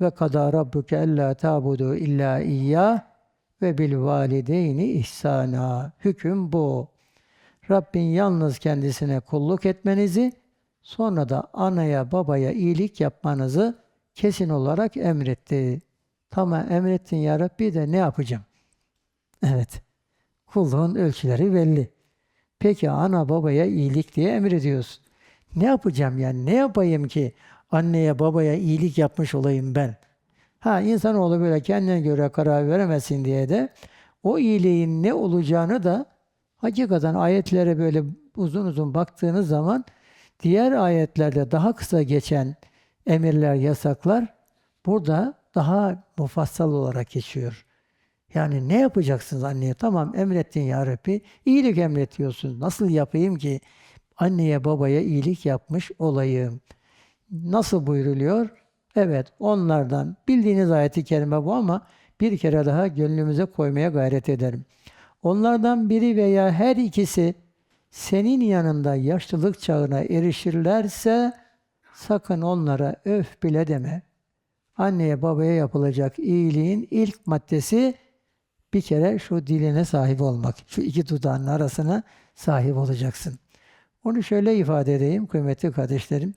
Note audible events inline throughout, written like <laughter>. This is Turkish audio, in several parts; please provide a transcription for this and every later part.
ve kadâ rabbuke ellâ ta'budu illâ iyyâh ve bil valideyni ihsana. Hüküm bu. Rabbin yalnız kendisine kulluk etmenizi, sonra da anaya babaya iyilik yapmanızı kesin olarak emretti. Tamam emrettin ya Rabbi de ne yapacağım? Evet. Kulluğun ölçüleri belli. Peki ana babaya iyilik diye emrediyorsun. Ne yapacağım yani? Ne yapayım ki anneye babaya iyilik yapmış olayım ben? Ha insanoğlu böyle kendine göre karar veremesin diye de o iyiliğin ne olacağını da hakikaten ayetlere böyle uzun uzun baktığınız zaman diğer ayetlerde daha kısa geçen emirler, yasaklar burada daha mufassal olarak geçiyor. Yani ne yapacaksınız anneye? Tamam emrettin ya Rabbi. İyilik emretiyorsun. Nasıl yapayım ki anneye babaya iyilik yapmış olayım? Nasıl buyruluyor? Evet onlardan bildiğiniz ayeti kerime bu ama bir kere daha gönlümüze koymaya gayret ederim. Onlardan biri veya her ikisi senin yanında yaşlılık çağına erişirlerse sakın onlara öf bile deme. Anneye babaya yapılacak iyiliğin ilk maddesi bir kere şu diline sahip olmak. Şu iki dudağın arasına sahip olacaksın. Onu şöyle ifade edeyim kıymetli kardeşlerim.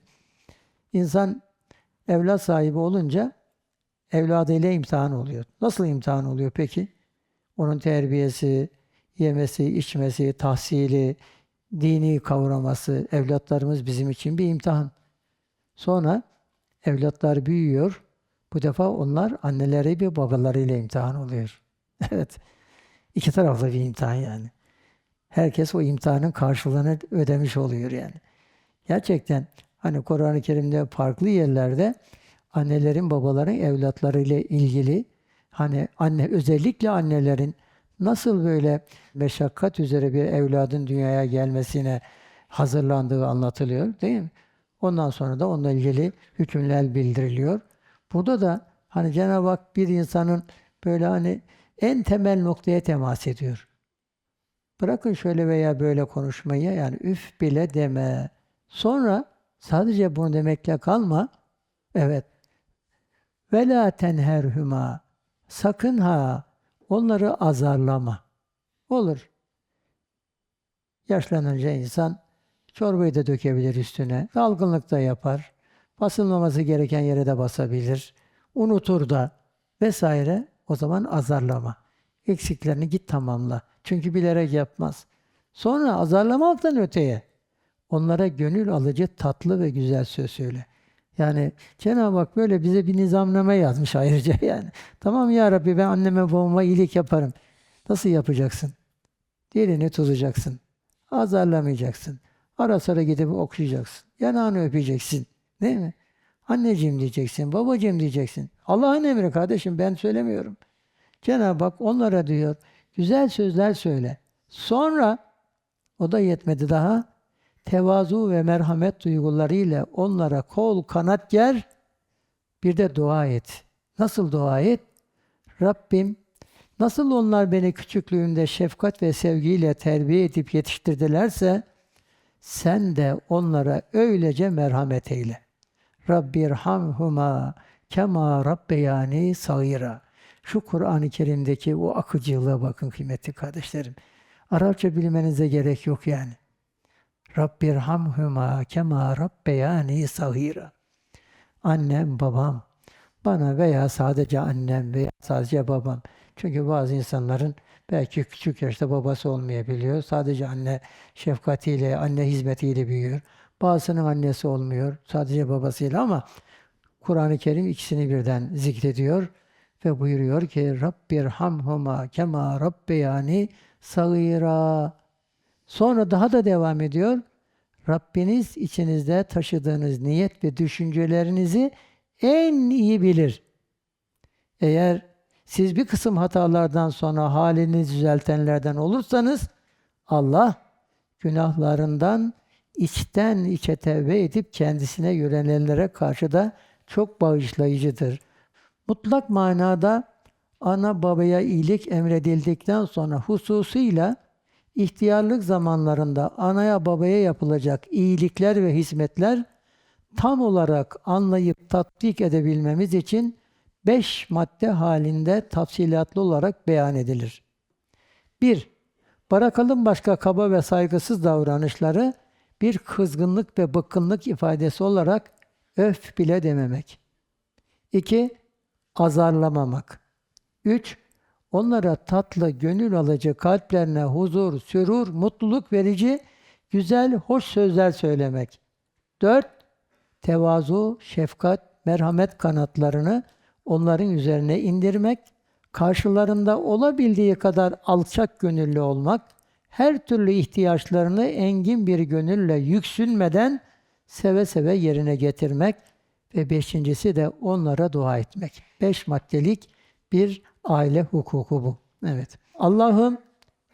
İnsan evlat sahibi olunca evladıyla imtihan oluyor. Nasıl imtihan oluyor peki? Onun terbiyesi, yemesi, içmesi, tahsili, dini kavraması, evlatlarımız bizim için bir imtihan. Sonra evlatlar büyüyor. Bu defa onlar anneleri bir babalarıyla imtihan oluyor. <laughs> evet. İki taraflı bir imtihan yani. Herkes o imtihanın karşılığını ödemiş oluyor yani. Gerçekten hani Kur'an-ı Kerim'de farklı yerlerde annelerin babaların evlatlarıyla ilgili hani anne özellikle annelerin nasıl böyle meşakkat üzere bir evladın dünyaya gelmesine hazırlandığı anlatılıyor değil mi? Ondan sonra da onunla ilgili hükümler bildiriliyor. Burada da hani Cenab-ı Hak bir insanın böyle hani en temel noktaya temas ediyor. Bırakın şöyle veya böyle konuşmayı yani üf bile deme. Sonra sadece bunu demekle kalma. Evet. Ve la tenherhuma. Sakın ha onları azarlama. Olur. Yaşlanınca insan çorbayı da dökebilir üstüne. Dalgınlık da yapar. Basılmaması gereken yere de basabilir. Unutur da vesaire. O zaman azarlama. Eksiklerini git tamamla. Çünkü bilerek yapmaz. Sonra azarlamaktan öteye onlara gönül alıcı tatlı ve güzel söz söyle. Yani Cenab-ı Hak böyle bize bir nizamname yazmış ayrıca <laughs> yani. Tamam ya Rabbi ben anneme babama iyilik yaparım. Nasıl yapacaksın? Dilini tutacaksın. Azarlamayacaksın. Ara sıra gidip okşayacaksın. Yanağını öpeceksin. Değil mi? Anneciğim diyeceksin, babacığım diyeceksin. Allah'ın emri kardeşim ben söylemiyorum. Cenab-ı Hak onlara diyor güzel sözler söyle. Sonra o da yetmedi daha tevazu ve merhamet duygularıyla onlara kol kanat ger bir de dua et. Nasıl dua et? Rabbim nasıl onlar beni küçüklüğümde şefkat ve sevgiyle terbiye edip yetiştirdilerse sen de onlara öylece merhamet eyle. Rabbirhamhuma kema rabbeyani sagira. Şu Kur'an-ı Kerim'deki o akıcılığa bakın kıymetli kardeşlerim. Arapça bilmenize gerek yok yani. Rabbirhamhuma kema rabbeyani sagira. Annem, babam, bana veya sadece annem veya sadece babam. Çünkü bazı insanların belki küçük yaşta babası olmayabiliyor. Sadece anne şefkatiyle, anne hizmetiyle büyüyor. Bazısının annesi olmuyor. Sadece babasıyla ama Kur'an-ı Kerim ikisini birden zikrediyor ve buyuruyor ki Rabbirhamhuma kema rabbeyani sagira. Sonra daha da devam ediyor. Rabbiniz içinizde taşıdığınız niyet ve düşüncelerinizi en iyi bilir. Eğer siz bir kısım hatalardan sonra halini düzeltenlerden olursanız Allah günahlarından içten içe tevbe edip kendisine yönelenlere karşı da çok bağışlayıcıdır. Mutlak manada ana babaya iyilik emredildikten sonra hususuyla ihtiyarlık zamanlarında anaya babaya yapılacak iyilikler ve hizmetler tam olarak anlayıp tatbik edebilmemiz için beş madde halinde tafsilatlı olarak beyan edilir. 1. Bırakalım başka kaba ve saygısız davranışları bir kızgınlık ve bıkkınlık ifadesi olarak öf bile dememek. 2. Azarlamamak. 3. Onlara tatlı, gönül alıcı, kalplerine huzur, sürur, mutluluk verici, güzel, hoş sözler söylemek. 4. Tevazu, şefkat, merhamet kanatlarını onların üzerine indirmek, karşılarında olabildiği kadar alçak gönüllü olmak, her türlü ihtiyaçlarını engin bir gönülle yüksünmeden seve seve yerine getirmek ve beşincisi de onlara dua etmek. Beş maddelik bir aile hukuku bu. Evet. Allah'ım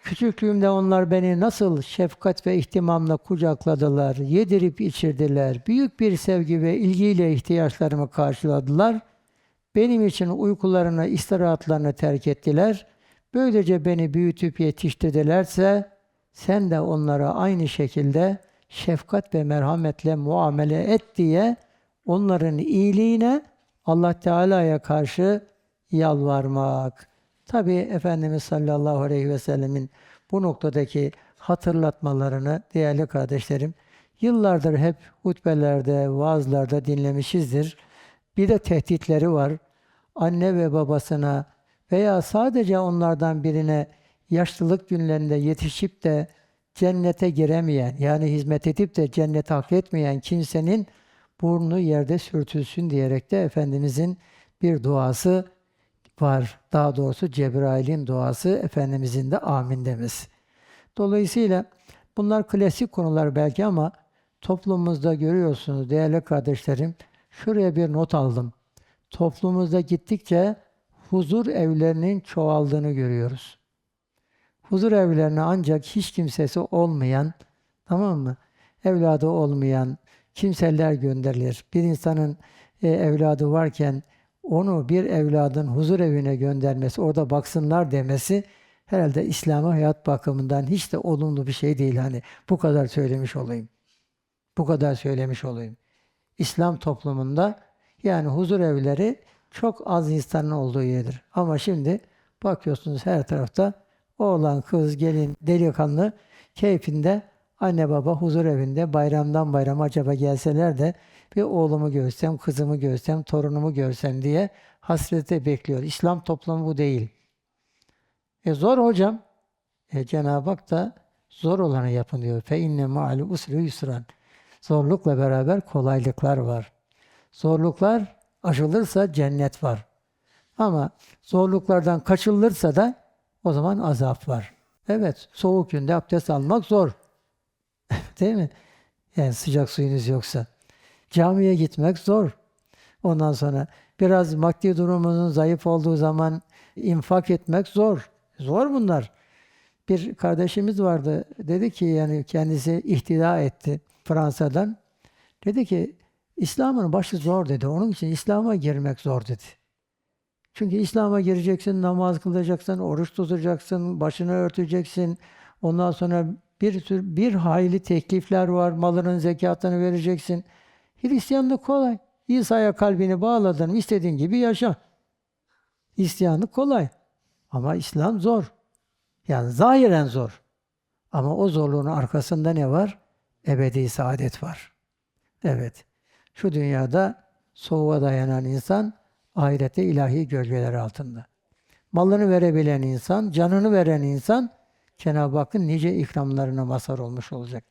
küçüklüğümde onlar beni nasıl şefkat ve ihtimamla kucakladılar, yedirip içirdiler, büyük bir sevgi ve ilgiyle ihtiyaçlarımı karşıladılar. Benim için uykularını, istirahatlarını terk ettiler. Böylece beni büyütüp yetiştirdilerse sen de onlara aynı şekilde şefkat ve merhametle muamele et diye onların iyiliğine Allah Teala'ya karşı yalvarmak. Tabi Efendimiz sallallahu aleyhi ve sellemin bu noktadaki hatırlatmalarını değerli kardeşlerim yıllardır hep hutbelerde, vaazlarda dinlemişizdir. Bir de tehditleri var. Anne ve babasına veya sadece onlardan birine yaşlılık günlerinde yetişip de cennete giremeyen, yani hizmet edip de cennete hak etmeyen kimsenin burnu yerde sürtülsün diyerek de Efendimizin bir duası var. Daha doğrusu Cebrail'in duası, Efendimizin de amin demesi. Dolayısıyla bunlar klasik konular belki ama toplumumuzda görüyorsunuz değerli kardeşlerim. Şuraya bir not aldım. Toplumumuzda gittikçe huzur evlerinin çoğaldığını görüyoruz. Huzur evlerine ancak hiç kimsesi olmayan, tamam mı? Evladı olmayan kimseler gönderilir. Bir insanın e, evladı varken onu bir evladın huzur evine göndermesi, orada baksınlar demesi herhalde İslam'a hayat bakımından hiç de olumlu bir şey değil. Hani bu kadar söylemiş olayım. Bu kadar söylemiş olayım. İslam toplumunda yani huzur evleri çok az insanın olduğu yerdir. Ama şimdi bakıyorsunuz her tarafta oğlan, kız, gelin, delikanlı keyfinde anne baba huzur evinde bayramdan bayrama acaba gelseler de bir oğlumu görsem, kızımı görsem, torunumu görsem diye hasrete bekliyor. İslam toplumu bu değil. E zor hocam. E Cenab-ı Hak da zor olanı yapın diyor. Fe inne ma'al usri yusran. Zorlukla beraber kolaylıklar var. Zorluklar aşılırsa cennet var. Ama zorluklardan kaçılırsa da o zaman azap var. Evet, soğuk günde abdest almak zor. <laughs> Değil mi? Yani sıcak suyunuz yoksa. Camiye gitmek zor. Ondan sonra biraz maddi durumunun zayıf olduğu zaman infak etmek zor. Zor bunlar. Bir kardeşimiz vardı. Dedi ki yani kendisi ihtida etti Fransa'dan. Dedi ki İslam'ın başı zor dedi. Onun için İslam'a girmek zor dedi. Çünkü İslam'a gireceksin, namaz kılacaksın, oruç tutacaksın, başını örteceksin. Ondan sonra bir tür bir hayli teklifler var. Malının zekatını vereceksin. Hristiyanlık kolay. İsa'ya kalbini bağladın, istediğin gibi yaşa. Hristiyanlık kolay. Ama İslam zor. Yani zahiren zor. Ama o zorluğun arkasında ne var? Ebedi saadet var. Evet. Şu dünyada soğuğa dayanan insan ahirette ilahi gölgeler altında. Malını verebilen insan, canını veren insan Cenab-ı Hakk'ın nice ikramlarına mazhar olmuş olacak.